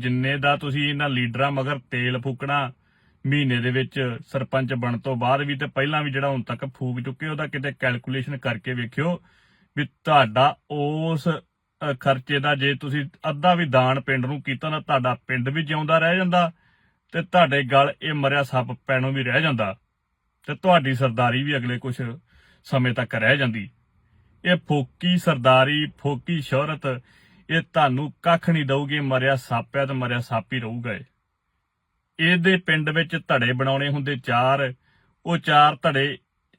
ਜਿੰਨੇ ਦਾ ਤੁਸੀਂ ਇਹਨਾਂ ਲੀਡਰਾਂ ਮਗਰ ਤੇਲ ਫੂਕਣਾ, ਮਹੀਨੇ ਦੇ ਵਿੱਚ ਸਰਪੰਚ ਬਣ ਤੋਂ ਬਾਅਦ ਵੀ ਤੇ ਪਹਿਲਾਂ ਵੀ ਜਿਹੜਾ ਹੁਣ ਤੱਕ ਫੂਕ ਚੁੱਕੇ, ਉਹਦਾ ਕਿਤੇ ਕੈਲਕੂਲੇਸ਼ਨ ਕਰਕੇ ਵੇਖਿਓ ਵੀ ਤੁਹਾਡਾ ਉਸ ਖਰਚੇ ਦਾ ਜੇ ਤੁਸੀਂ ਅੱਧਾ ਵੀ ਦਾਨ ਪਿੰਡ ਨੂੰ ਕੀਤਾ ਤਾਂ ਤੁਹਾਡਾ ਪਿੰਡ ਵੀ ਜਿਉਂਦਾ ਰਹਿ ਜਾਂਦਾ ਤੇ ਤੁਹਾਡੇ ਗਲ ਇਹ ਮਰਿਆ ਸੱਪ ਪੈਣੋਂ ਵੀ ਰਹਿ ਜਾਂਦਾ ਤੇ ਤੁਹਾਡੀ ਸਰਦਾਰੀ ਵੀ ਅਗਲੇ ਕੁਝ ਸਮੇਂ ਤੱਕ ਰਹਿ ਜਾਂਦੀ। ਇਹ ਫੋਕੀ ਸਰਦਾਰੀ, ਫੋਕੀ ਸ਼ੋਹਰਤ ਇਹ ਤੁਹਾਨੂੰ ਕੱਖ ਨਹੀਂ ਦਊਗੀ, ਮਰਿਆ ਸੱਪ ਹੈ ਤੇ ਮਰਿਆ ਸੱਪ ਹੀ ਰਹੂਗਾ ਇਹ। ਇਹਦੇ ਪਿੰਡ ਵਿੱਚ ਧੜੇ ਬਣਾਉਣੇ ਹੁੰਦੇ ਚਾਰ, ਉਹ ਚਾਰ ਧੜੇ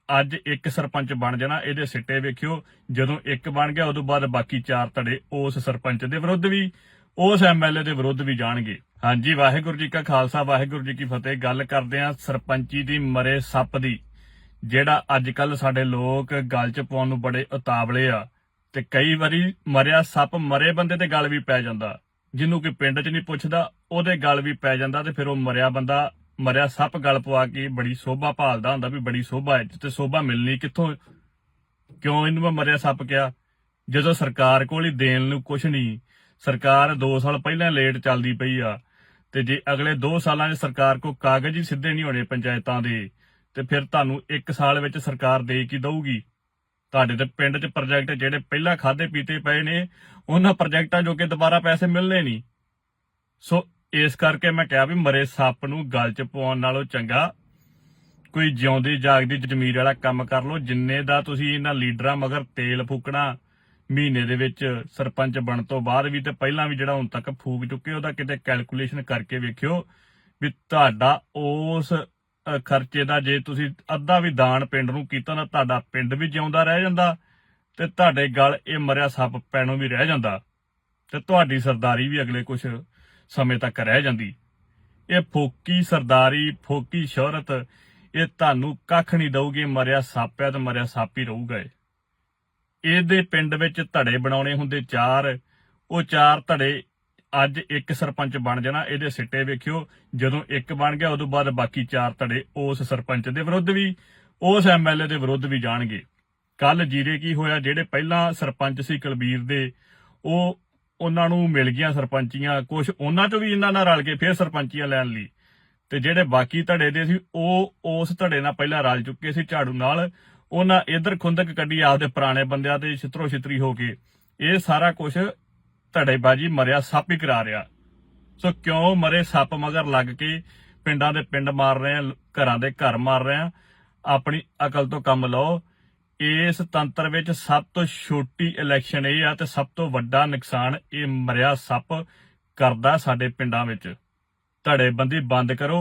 ਅੱਜ ਇੱਕ ਸਰਪੰਚ ਬਣ ਜਾਣਾ, ਇਹਦੇ ਸਿੱਟੇ ਵੇਖਿਓ, ਜਦੋਂ ਇੱਕ ਬਣ ਗਿਆ, ਉਦੋਂ ਬਾਅਦ ਬਾਕੀ ਚਾਰ ਧੜੇ ਉਸ ਸਰਪੰਚ ਦੇ ਵਿਰੁੱਧ ਵੀ, ਉਸ ਐਮਐਲਏ ਦੇ ਵਿਰੁੱਧ ਵੀ ਜਾਣਗੇ। ਹਾਂਜੀ, ਵਾਹਿਗੁਰੂ ਜੀ ਕਾ ਖਾਲਸਾ, ਵਾਹਿਗੁਰੂ ਜੀ ਕੀ ਫਤਿਹ। ਗੱਲ ਕਰਦੇ ਆ ਸਰਪੰਚੀ ਦੀ ਮਰੇ ਸੱਪ ਦੀ, ਜਿਹੜਾ ਅੱਜ ਕੱਲ ਸਾਡੇ ਲੋਕ ਗੱਲ ਚ ਪਾਉਣ ਨੂੰ ਬੜੇ ਉਤਾਵਲੇ ਆ। ਤੇ ਕਈ ਵਾਰੀ ਮਰਿਆ ਸੱਪ ਮਰੇ ਬੰਦੇ ਤੇ ਗਲ ਵੀ ਪੈ ਜਾਂਦਾ। ਜਿਹਨੂੰ ਕਿ ਪਿੰਡ 'ਚ ਨਹੀਂ ਪੁੱਛਦਾ, ਉਹਦੇ ਗਲ ਵੀ ਪੈ ਜਾਂਦਾ ਤੇ ਫਿਰ ਉਹ ਮਰਿਆ ਬੰਦਾ, ਮਰਿਆ ਸੱਪ ਗਲ ਪਵਾ ਕੇ ਬੜੀ ਸੋਭਾ ਭਾਲਦਾ ਹੁੰਦਾ ਵੀ ਬੜੀ ਸੋਭਾ ਹੈ, ਤੇ ਸੋਭਾ ਮਿਲਣੀ ਕਿੱਥੋਂ? ਕਿਉਂ ਇਹਨੂੰ ਮੈਂ ਮਰਿਆ ਸੱਪ ਕਿਹਾ? ਜਦੋਂ ਸਰਕਾਰ ਕੋਲ ਹੀ ਦੇਣ ਨੂੰ ਕੁਝ ਨਹੀਂ, ਸਰਕਾਰ 2 ਸਾਲ ਪਹਿਲਾਂ ਲੇਟ ਚੱਲਦੀ ਪਈ ਆ, ਤੇ ਜੇ ਅਗਲੇ 2 ਸਾਲਾਂ 'ਚ ਸਰਕਾਰ ਕੋ ਕਾਗਜ਼ ਹੀ ਸਿੱਧੇ ਨਹੀਂ ਹੋਣੇ ਪੰਚਾਇਤਾਂ ਦੇ, ਤੇ ਫਿਰ ਤੁਹਾਨੂੰ 1 ਸਾਲ ਵਿੱਚ ਸਰਕਾਰ ਦੇ ਕੀ ਦਊਗੀ? ਤੁਹਾਡੇ ਤੇ ਪਿੰਡ 'ਚ ਪ੍ਰੋਜੈਕਟ ਜਿਹੜੇ ਪਹਿਲਾਂ ਖਾਦੇ ਪੀਤੇ ਪਏ ਨੇ, ਉਹਨਾਂ ਪ੍ਰੋਜੈਕਟਾਂ ਜੋ ਕਿ ਦੁਬਾਰਾ ਪੈਸੇ ਮਿਲਨੇ ਨਹੀਂ। ਸੋ ਇਸ ਕਰਕੇ ਮੈਂ ਕਿਹਾ ਵੀ ਮਰੇ ਸੱਪ ਨੂੰ ਗਲ 'ਚ ਪਾਉਣ ਨਾਲੋਂ ਚੰਗਾ, ਕੋਈ ਜਿਉਂਦੀ ਜਾਗਦੀ ਜ਼ਮੀਰ ਵਾਲਾ ਕੰਮ ਕਰ ਲਓ, ਜਿੰਨੇ ਦਾ ਤੁਸੀਂ ਇਹਨਾਂ ਲੀਡਰਾਂ ਮਗਰ ਤੇਲ ਫੂਕਣਾ, ਮਹੀਨੇ ਦੇ ਵਿੱਚ ਸਰਪੰਚ ਬਣ ਤੋਂ ਬਾਅਦ ਵੀ ਤੇ ਪਹਿਲਾਂ ਵੀ ਜਿਹੜਾ ਹੁਣ ਤੱਕ ਫੂਕ ਚੁੱਕੇ, ਉਹਦਾ ਕਿਤੇ ਕੈਲਕੂਲੇਸ਼ਨ ਕਰਕੇ ਵੇਖਿਓ ਵੀ ਤੁਹਾਡਾ ਉਸ ਖਰਚੇ ਦਾ ਜੇ ਤੁਸੀਂ ਅੱਧਾ ਵੀ ਦਾਨ ਪਿੰਡ ਨੂੰ ਕੀਤਾ ਤਾਂ ਤੁਹਾਡਾ ਪਿੰਡ ਵੀ ਜਿਉਂਦਾ ਰਹਿ ਜਾਂਦਾ ਤੇ ਤੁਹਾਡੇ ਗਲ ਇਹ ਮਰਿਆ ਸੱਪ ਪੈਣੋਂ ਵੀ ਰਹਿ ਜਾਂਦਾ ਤੇ ਤੁਹਾਡੀ ਸਰਦਾਰੀ ਵੀ ਅਗਲੇ ਕੁਝ ਸਮੇਂ ਤੱਕ ਰਹਿ ਜਾਂਦੀ। ਇਹ ਫੋਕੀ ਸਰਦਾਰੀ, ਫੋਕੀ ਸ਼ੋਹਰਤ, ਇਹ ਤੁਹਾਨੂੰ ਕੱਖ ਨਹੀਂ ਦਊਗੀ, ਮਰਿਆ ਸੱਪ ਹੈ ਤੇ ਮਰਿਆ ਸੱਪ ਹੀ ਰਹੂਗਾ ਇਹ। ਇਹਦੇ ਪਿੰਡ ਵਿੱਚ ਧੜੇ ਬਣਾਉਣੇ ਹੁੰਦੇ ਚਾਰ, ਉਹ ਚਾਰ ਧੜੇ ਅੱਜ ਇੱਕ ਸਰਪੰਚ ਬਣ ਜਾਣਾ, ਇਹਦੇ ਸਿੱਟੇ ਵੇਖਿਓ, ਜਦੋਂ ਇੱਕ ਬਣ ਗਿਆ, ਉਦੋਂ ਬਾਅਦ ਬਾਕੀ ਚਾਰ ਧੜੇ ਉਸ ਸਰਪੰਚ ਦੇ ਵਿਰੁੱਧ ਵੀ, ਉਸ ਐਮਐਲਏ ਦੇ ਵਿਰੁੱਧ ਵੀ ਜਾਣਗੇ। ਕੱਲ ਜੀਰੇ ਕੀ ਹੋਇਆ, ਜਿਹੜੇ ਪਹਿਲਾਂ ਸਰਪੰਚ ਸੀ ਕੁਲਬੀਰ ਦੇ, ਉਹ ਉਹਨਾਂ ਨੂੰ ਮਿਲ ਗਈਆਂ ਸਰਪੰਚੀਆਂ ਕੁਝ ਉਹਨਾਂ ਚੋਂ ਵੀ ਇਹਨਾਂ ਨਾਲ ਰਲ ਕੇ ਫਿਰ ਸਰਪੰਚੀਆਂ ਲੈਣ ਲਈ। ਤੇ ਜਿਹੜੇ ਬਾਕੀ ਧੜੇ ਦੇ ਸੀ, ਉਹ ਉਸ ਧੜੇ ਨਾਲ ਪਹਿਲਾਂ ਰਲ ਚੁੱਕੇ ਸੀ ਝਾੜੂ ਨਾਲ। ਉਹਨਾਂ ਇਧਰ ਖੁੰਦਕ ਕੱਢੀ, ਆਪਦੇ ਪੁਰਾਣੇ ਬੰਦਿਆਂ ਤੇ ਛਿੱਤਰੋ ਛਿੱਤਰੀ ਹੋ ਕੇ। ਇਹ ਸਾਰਾ ਕੁਝ ਧੜੇਬਾਜੀ ਮਰਿਆ ਸੱਪ ਹੀ ਕਰਾ ਰਿਹਾ। ਸੋ ਕਿਉਂ ਮਰੇ ਸੱਪ ਮਗਰ ਲੱਗ ਕੇ ਪਿੰਡਾਂ ਦੇ ਪਿੰਡ ਮਾਰ ਰਹੇ ਆ, ਘਰਾਂ ਦੇ ਘਰ ਮਾਰ ਰਹੇ ਆ? ਆਪਣੀ ਅਕਲ ਤੋਂ ਕੰਮ ਲਓ। ਇਸ ਤੰਤਰ ਵਿੱਚ ਸਭ ਤੋਂ ਛੋਟੀ ਇਲੈਕਸ਼ਨ ਇਹ ਆ ਤੇ ਸਭ ਤੋਂ ਵੱਡਾ ਨੁਕਸਾਨ ਇਹ ਮਰਿਆ ਸੱਪ ਕਰਦਾ ਸਾਡੇ ਪਿੰਡਾਂ ਵਿੱਚ। ਧੜੇਬੰਦੀ ਬੰਦ ਕਰੋ।